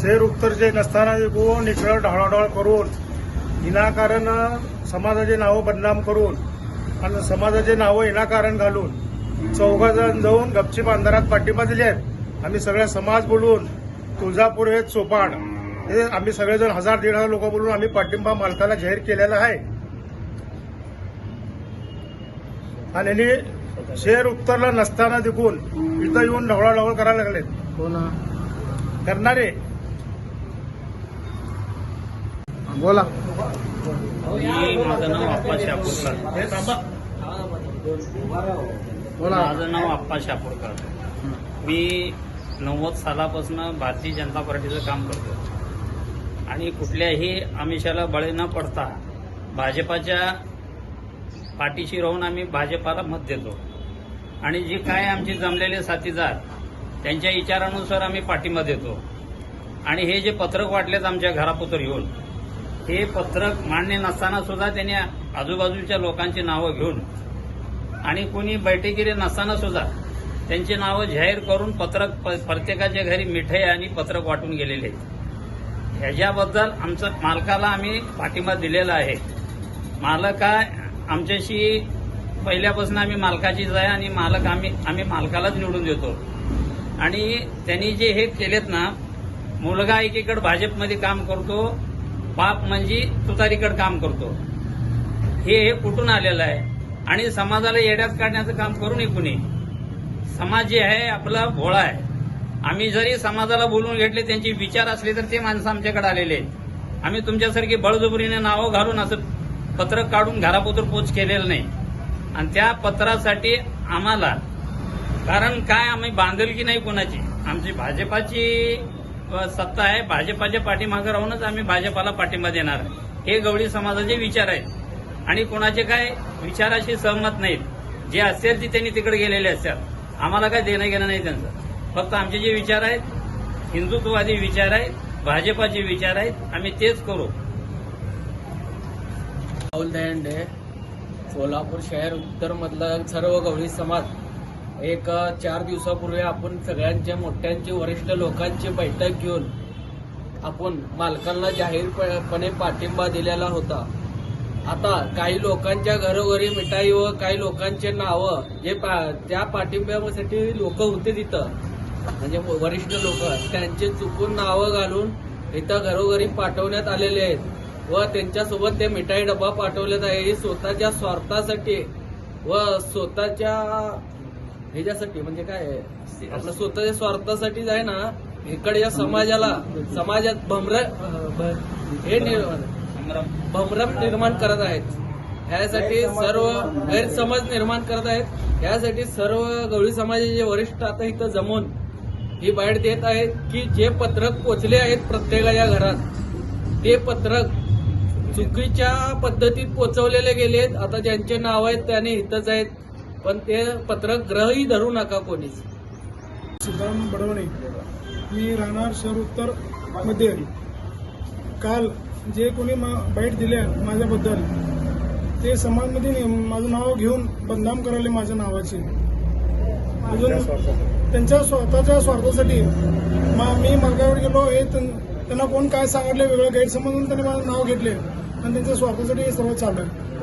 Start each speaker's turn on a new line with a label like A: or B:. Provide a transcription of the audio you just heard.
A: उत्तरचे नसताना विकून इकडं ढळाढळ करून विनाकारण समाजाचे नावं बदनाम करून आणि समाजाचे नावं विनाकारण घालून चौघा जण जाऊन गपचीप अंधारात पाठिंबा दिले आहेत. आम्ही सगळ्या समाज बोलून तुळजापूर हे चोपाड हे आम्ही सगळेजण हजार दीड हजार लोक बोलून आम्ही पाठिंबा मालकाला जाहीर केलेला आहे. आणि शेअर उत्तरला नसताना दिकून इथं येऊन ढवळाढवळ करायला लागलेत.
B: कोण
A: करणारे
B: बोला.
C: मी माझं नाव आप्पा शापूरकर.
B: बोला.
C: माझं नाव आप्पा शापूरकर. मी नव्वद सालापासून भारतीय जनता पार्टीचं काम करतो आणि कुठल्याही आमिषाला बळी न पडता भाजपाच्या पाठीशी राहून आम्ही भाजपाला मत देतो. आणि जे काय आमचे जमलेले साथीदार त्यांच्या विचारानुसार आम्ही पाठिंबा देतो. आणि हे जे पत्रक वाटलेत आमच्या घरापुतर येऊन हे पत्रक मान्य नसताना सुद्धा त्यांनी आजूबाजूच्या लोकांची नावं घेऊन आणि कोणी बैठकीरे नसताना सुद्धा त्यांची नावं जाहीर करून पत्रक प- प्रत्येकाच्या घरी मिठाई आणि पत्रक वाटून गेलेले आहेत. ह्याच्याबद्दल आमचं मालकाला आम्ही पाठिंबा दिलेला आहे. मालक हा आमच्याशी पहिल्यापासून आम्ही मालकाचीच आहे आणि मालक आम्ही आम्ही मालकालाच निवडून देतो. आणि त्यांनी जे हे केलेत ना मुलगा एकीकडे भाजपमध्ये काम करतो बाप म्हणजे तुतारीकडे काम करतो. हे हे कुठून आलेलं आहे? आणि समाजाला येड्यात काढण्याचं काम करू नये कुणी? समाज जे आहे आपला भोळा आहे. आम्ही जरी समाजाला बोलून घेतले त्यांचे विचार असले तर ते माणसं आमच्याकडे आलेले आहेत. आम्ही तुमच्यासारखी बळजबरीने नावं घालून असं पत्र काढून घरापोतर पोच केलेलं नाही. आणि त्या पत्रासाठी आम्हाला कारण काय आम्ही बांधलकी नाही कोणाची? आमची भाजपाची सत्ता आहे. भाजपाच्या पाठीमागे राहूनच आम्ही भाजपाला पाठिंबा देणार. आहे. हे गवळी समाजाचे विचार आहेत. आणि कोणाचे काय विचाराशी सहमत नाहीत. जे असेल ते त्यांनी तिकडे गेलेले असतात. आम्हाला काय देणं घेणं नाही त्यांचं. फक्त आमचे जे विचार आहेत हिंदुत्ववादी विचार आहेत भाजपाचे विचार आहेत आम्ही तेच करू.
B: राहुल दयंडे सोलापूर शहर उत्तरमधला सर्व गवळी समाज. एक चार दिवसापूर्वी आपण सगळ्यांच्या मोठ्यांची वरिष्ठ लोकांची बैठक घेऊन आपण मालकांना जाहीरपणे पाठिंबा दिलेला होता. आता काही लोकांच्या घरोघरी मिठाई व काही लोकांचे नावं जे पा- त्या पाठिंब्यासाठी लोक होते तिथं. म्हणजे वरिष्ठ लोक त्यांचे चुकून नावं घालून इथं घरोघरी पाठवण्यात आलेले आहेत. व त्यांच्यासोबत ते मिठाई डबा पाठवलेत आहे. हे स्वतःच्या स्वार्थासाठी व स्वतःच्या ह्याच्यासाठी म्हणजे काय आहे? आपलं स्वतःच्या स्वार्थासाठीच आहे ना इकडच्या समाजाला समाजात भमर हे भमरम निर्माण करत आहेत. ह्यासाठी सर्व गैरसमज निर्माण करत आहेत. यासाठी सर्व गवळी समाजाचे वरिष्ठ आता इथं जमून ही बाहेर देत आहेत की जे पत्रक पोचले आहेत प्रत्येकाच्या घरात ते पत्रक चुकीच्या पद्धतीत पोचवलेले गेलेत. आता ज्यांचे नाव आहेत त्याने इथंच आहेत. पण ते पत्र ग्रहही धरू नका कोणीच.
D: सिद्धांत बडवणे मी राहणार शहर उत्तरमध्ये. काल जे कोणी मा- बाईट दिल्या माझ्याबद्दल ते समाजमध्ये ने- माझं नाव घेऊन बदनाम करायले माझ्या नावाचे. अजून त्यांच्या स्वतःच्या स्वार्थासाठी मा- मी मार्गावर गेलो हे त्यां- त्यांना कोण काय सांगितले वेगळं गैरसमजून त्यांनी माझं नाव घेतले. आणि त्यांच्या स्वार्थासाठी हे सर्व चालू आहे